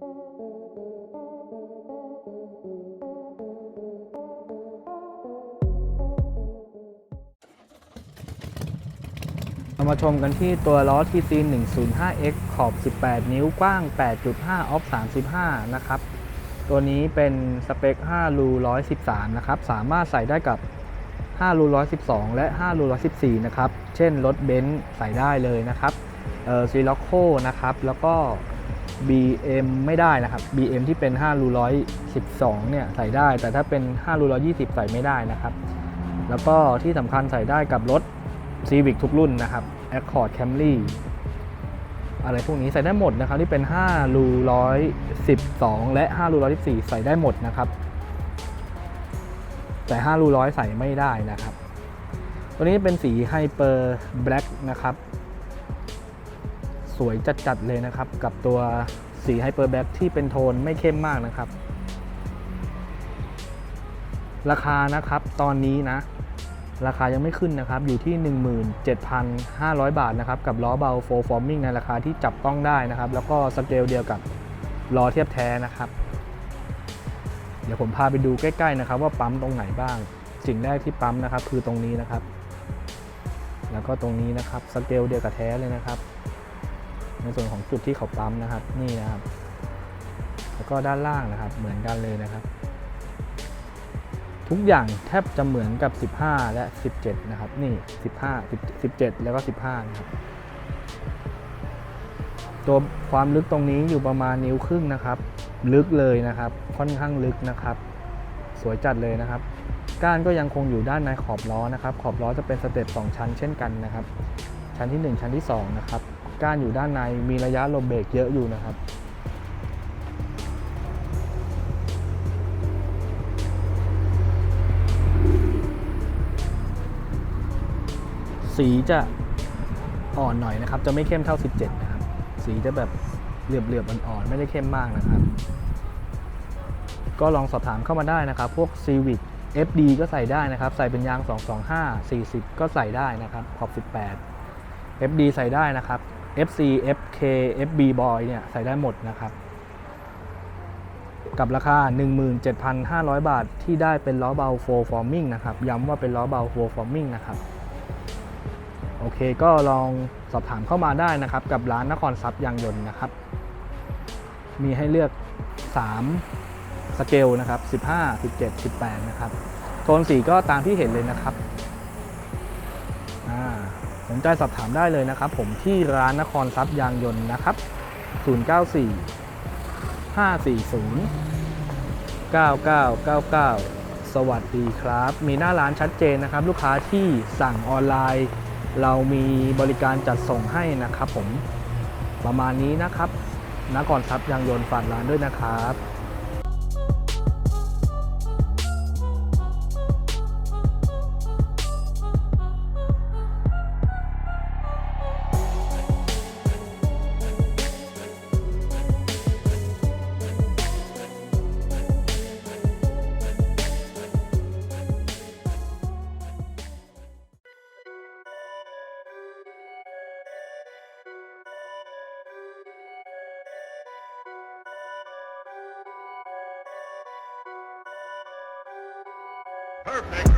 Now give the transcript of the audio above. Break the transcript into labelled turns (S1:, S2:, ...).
S1: เรามาชมกันที่ตัวล้อที่ซี 105X ขอบ 18 นิ้วกว้าง 8.5 ออฟ 35 นะครับ ตัวนี้เป็นสเปค 5 รู113 นะครับ สามารถใส่ได้กับ 5 รู112 และ 5 รู114 นะครับ เช่น รถเบนซ์ใส่ได้เลยนะครับ เออซีล็อกโคนะครับ แล้วก็ BM ไม่ได้นะครับ BM ที่เป็น5รู112 เนี่ยใส่ได้ แต่ถ้าเป็น5รู120 ใส่ไม่ได้นะครับ แล้วก็ที่สำคัญใส่ได้กับรถ Civic ทุกรุ่นนะครับ Accord Camry อะไรพวกนี้ใส่ได้หมดนะครับที่เป็น5รู112 และ5รู114 ใส่ได้หมดนะครับ แต่5รู100 ใส่ไม่ได้นะครับ ตัวนี้เป็นสี Hyper Black นะครับ สวยจัดๆเลยนะครับ กับตัวสี Hyper Black ที่เป็นโทนไม่เข้มมากนะครับ ราคานะครับตอนนี้นะ ราคายังไม่ขึ้นนะครับ อยู่ที่ 17,500 บาทนะครับ กับล้อเบา f o r forming ในราคาที่จับต้องได้นะครับ แล้วก็สเกลเดียวกับล้อเทียบแท้นะครับ เดี๋ยวผมพาไปดูใกล้ๆนะครับ ว่าปั๊มตรงไหนบ้างสิ่งแรกที่ปั๊มนะครับ คือตรงนี้นะครับ แล้วก็ตรงนี้นะครับสเกลเดียวกับแท้เลยนะครับ ส่วนของจุดที่เขาปั๊มนะครับ นี่นะครับ แล้วก็ด้านล่างนะครับ เหมือนกันเลยนะครับ ทุกอย่างแทบจะเหมือนกับ 15 และ 17 นะครับ นี่ 15 17 แล้วก็ 15 นะครับ ตัวความลึกตรงนี้อยู่ประมาณนิ้วครึ่งนะครับ ลึกเลยนะครับ ค่อนข้างลึกนะครับ สวยจัดเลยนะครับก้านก็ยังคงอยู่ด้านในขอบล้อนะครับ ขอบล้อจะเป็นสเต็ป2ชั้นเช่นกันนะครับ ชั้นที่ 1 ชั้นที่ 2 นะครับ ก้านอยู่ด้านในมีระยะลมเบรกเยอะอยู่นะครับ สีจะอ่อนหน่อยนะครับ จะไม่เข้มเท่า 17 นะครับ สีจะแบบเหลือบๆอ่อนๆไม่ได้เข้มมากนะครับ ก็ลองสอบถามเข้ามาได้นะครับ พวก Civic FD ก็ใส่ได้นะครับ ใส่เป็นยาง 225 40 ก็ใส่ได้นะครับขอบ 18 FD ใส่ได้นะครับ FC FK FB Boy เนี่ยใส่ได้หมดนะครับ กับราคา 17,500 บาทที่ได้เป็นล้อเบา 4 forming นะครับ ย้ำว่าเป็นล้อเบา 4 forming นะครับ โอเคก็ลองสอบถามเข้ามาได้นะครับ กับร้านนครทรัพย์ยางยนต์นะครับ มีให้เลือก 3 สเกลนะครับ 15 17 18 นะครับ โทนสีก็ตามที่เห็นเลยนะครับ สนใจสอบถามได้เลยนะครับ ผมที่ร้านนครทรัพย์ยางยนต์นะครับ 094 540 9999 สวัสดีครับ มีหน้าร้านชัดเจนนะครับ ลูกค้าที่สั่งออนไลน์ เรามีบริการจัดส่งให้นะครับ ผมประมาณนี้นะครับนครทรัพย์ยางยนต์ฝากร้านด้วยนะครับ
S2: Perfect.